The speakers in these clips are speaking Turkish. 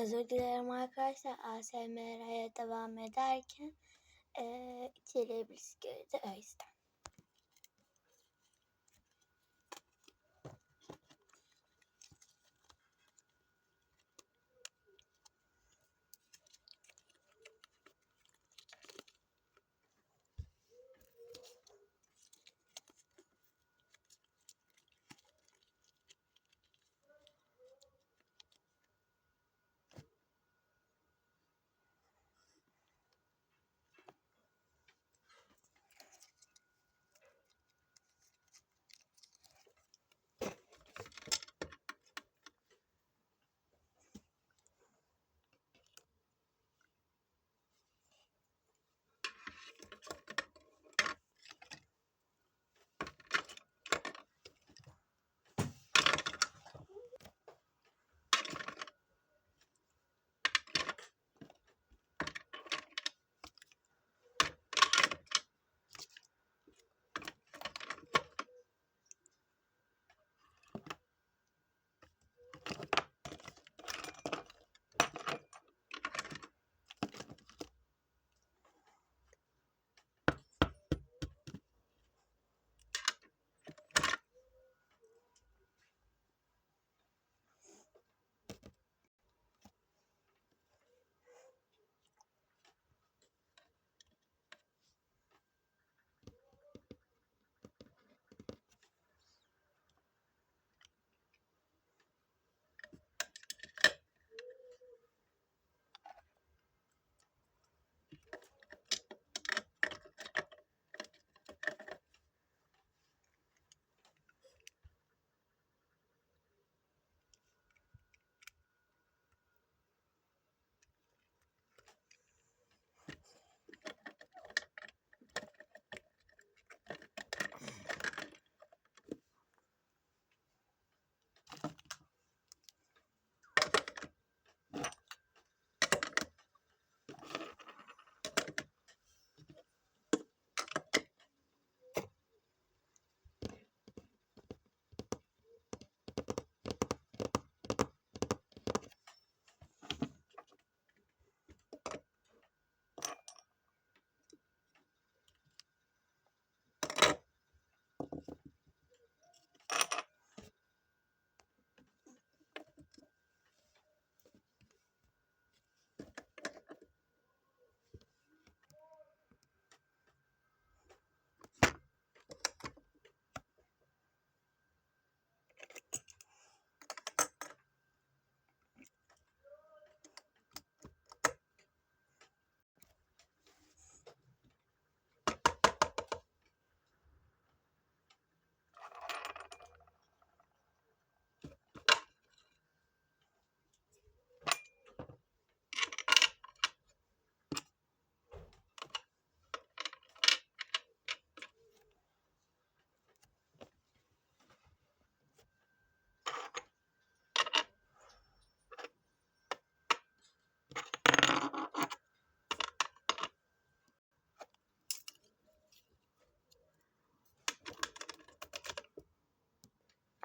Özür dilerim arkadaşlar. ASMR'ye devam ederken eee içeriye birisi girdi.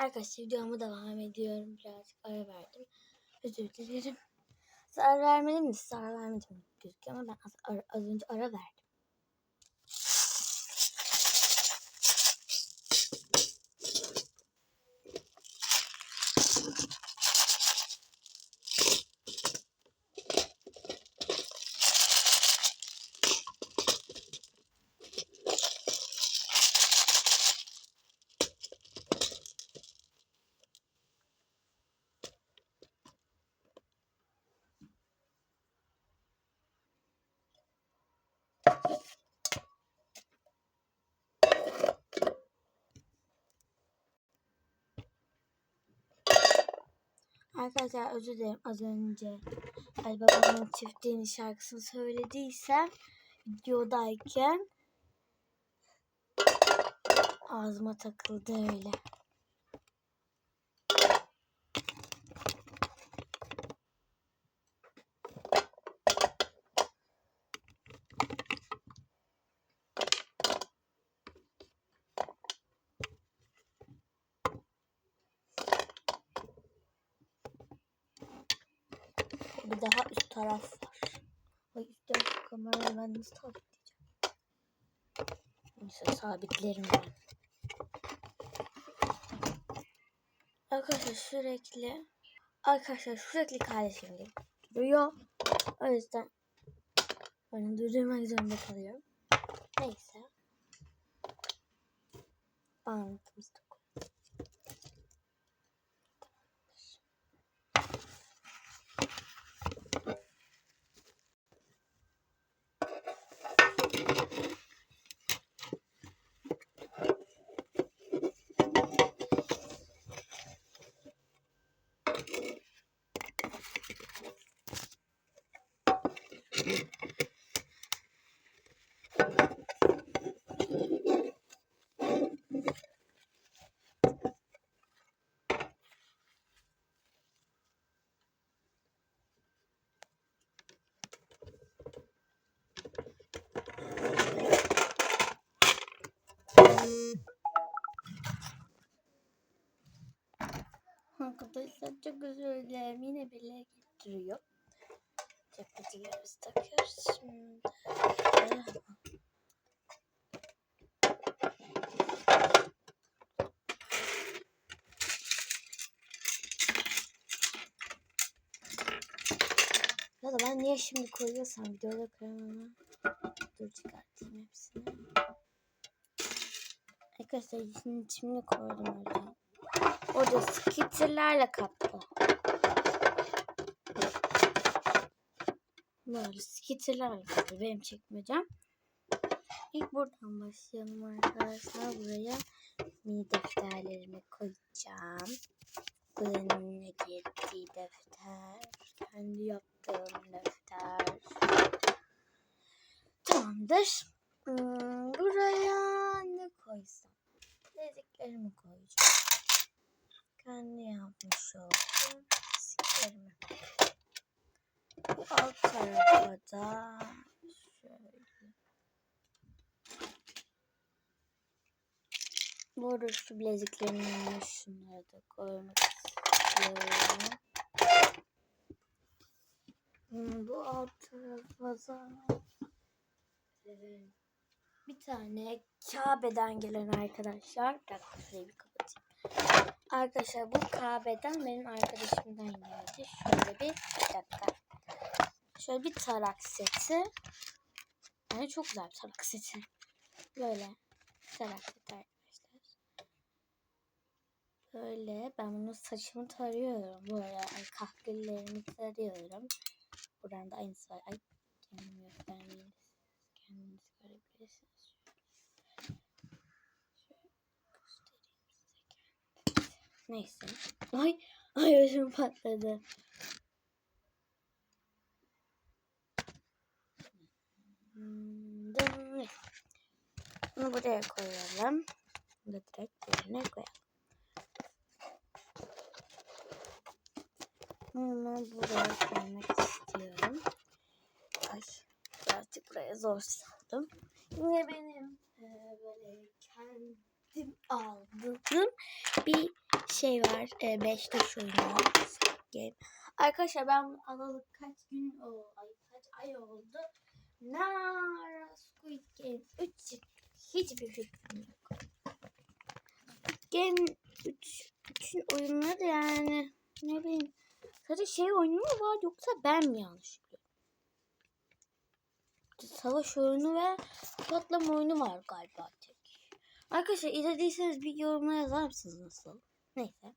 Arkadaşlar videoma devam ediyorum. Birazcık ara verdim. Özür dilerim. Zarar vermedim de zarar vermedim gözüküyor ama ben az, az önce ara verdim. Arkadaşlar özür dilerim az önce Ali Baba'nın çiftliğinin şarkısını söylediysem videodayken ağzıma takıldı öyle. Taraf var. Ay üst taraf kamerayı ben nasıl sabitleyeceğim? Neyse sabitlerim ben. Arkadaşlar sürekli Arkadaşlar sürekli kardeşim gibi duruyor. O yüzden onu durdurmak zorunda kalıyorum. Neyse. Bantımızı da koyalım. Arkadaşlar çok özür dilerim. Yine birileri getiriyor. Cephanelerimizi takıyoruz. Şimdi Ya da ben niye şimdi koyuyorsam videoda koyamam. Dur çıkartayım hepsini. Arkadaşlar şimdi koydum orada. Orada skitterlerle kaplı. Böyle skitterlerle kaplı benim çekmeyeceğim. İlk buradan başlayalım arkadaşlar. Buraya mini defterlerimi koyacağım. Kuzenimle girdiği defter. Kendi yaptığım defter. Tamamdır. Hmm, buraya ne koysam? Dediklerimi koyacağım. Kendi yapmış olduğum çizgilerimi. Alt tarafa da şöyle. Bu arada şu bileziklerimi şunları da koymak istiyorum. Bu alt tarafa da bir tane Kabe'den gelen arkadaşlar. Bir dakika şurayı bir kapatayım. Arkadaşlar bu Kabe'den benim arkadaşımdan geldi. Şöyle bir, bir dakika. Şöyle bir tarak seti. Yani çok güzel bir tarak seti. Böyle tarak seti arkadaşlar. Böyle ben bunu saçımı tarıyorum. Böyle kahvelerimi tarıyorum. Buradan da aynısı var. Ay kendimi göstermeyeyim. Kendiniz görebilirsiniz. Şöyle göstereyim size kendinizi. Neyse. Ay, ay başım patladı. Bunu buraya koyalım. Bunu direkt yerine koyalım. Bunu buraya koymak istiyorum. Ay birazcık buraya zor saldım. Yine benim e, böyle kendim aldığım bir şey var. 5 taş oyunu. Game. Arkadaşlar ben alalı kaç gün oldu, ay, kaç ay oldu. Nara Squid Game 3 hiçbir fikrim yok. Game 3 3'ün oyunları yani ne bileyim sadece şey oyunu mu var yoksa ben mi yanlış biliyorum? Savaş oyunu ve patlama oyunu var galiba tek. Arkadaşlar izlediyseniz bir yorumla yazar mısınız nasıl? Neyse.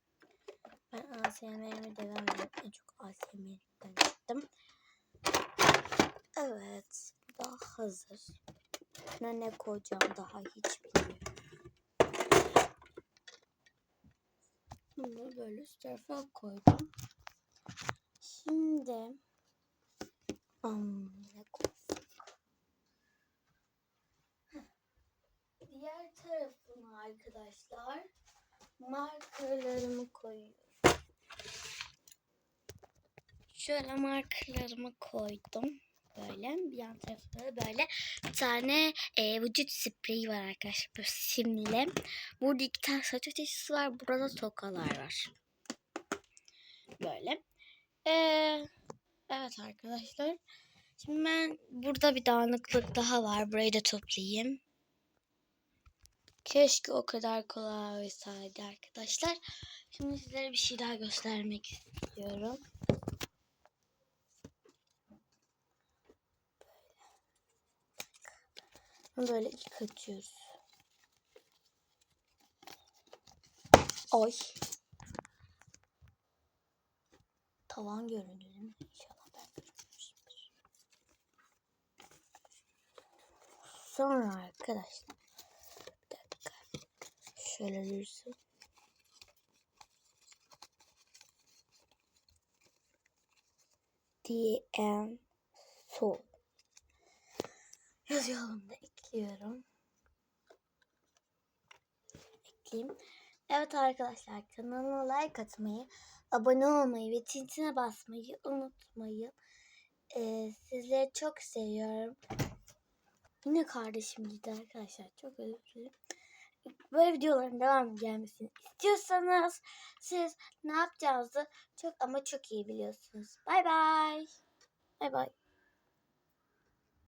Ben ASMR'ime devam ediyorum. En çok ASMR'den çıktım. Evet. Bu da hazır. Ne ne koyacağım daha hiç bilmiyorum. Bunu böyle tarafa koydum. Şimdi um, ne? Heh. Diğer tarafına arkadaşlar markerlarımı koyuyorum. Şöyle markerlarımı koydum. Böyle bir yan tarafında da böyle bir tane e, vücut spreyi var arkadaşlar. Böyle simli. Burada iki tane saç ateşisi var. Burada tokalar var. Böyle. Ee, Evet arkadaşlar. Şimdi ben burada bir dağınıklık daha var. Burayı da toplayayım. Keşke o kadar kolay olsaydı arkadaşlar. Şimdi sizlere bir şey daha göstermek istiyorum. Bunu böyle yıkatıyoruz. Oy. Tavan göründü değil mi? İnşallah ben görmemişimdir. Sonra arkadaşlar. Şöyle dursun. DM Soul. Yazıyorum da ekliyorum. Ekleyeyim. Evet arkadaşlar kanalıma like atmayı, abone olmayı ve tintine basmayı unutmayın. Ee, sizleri çok seviyorum. Yine kardeşim gitti arkadaşlar. Çok özür dilerim. Böyle videoların devam gelmesini istiyorsanız siz ne yapacağınızı çok ama çok iyi biliyorsunuz. Bay bay. Bay bay.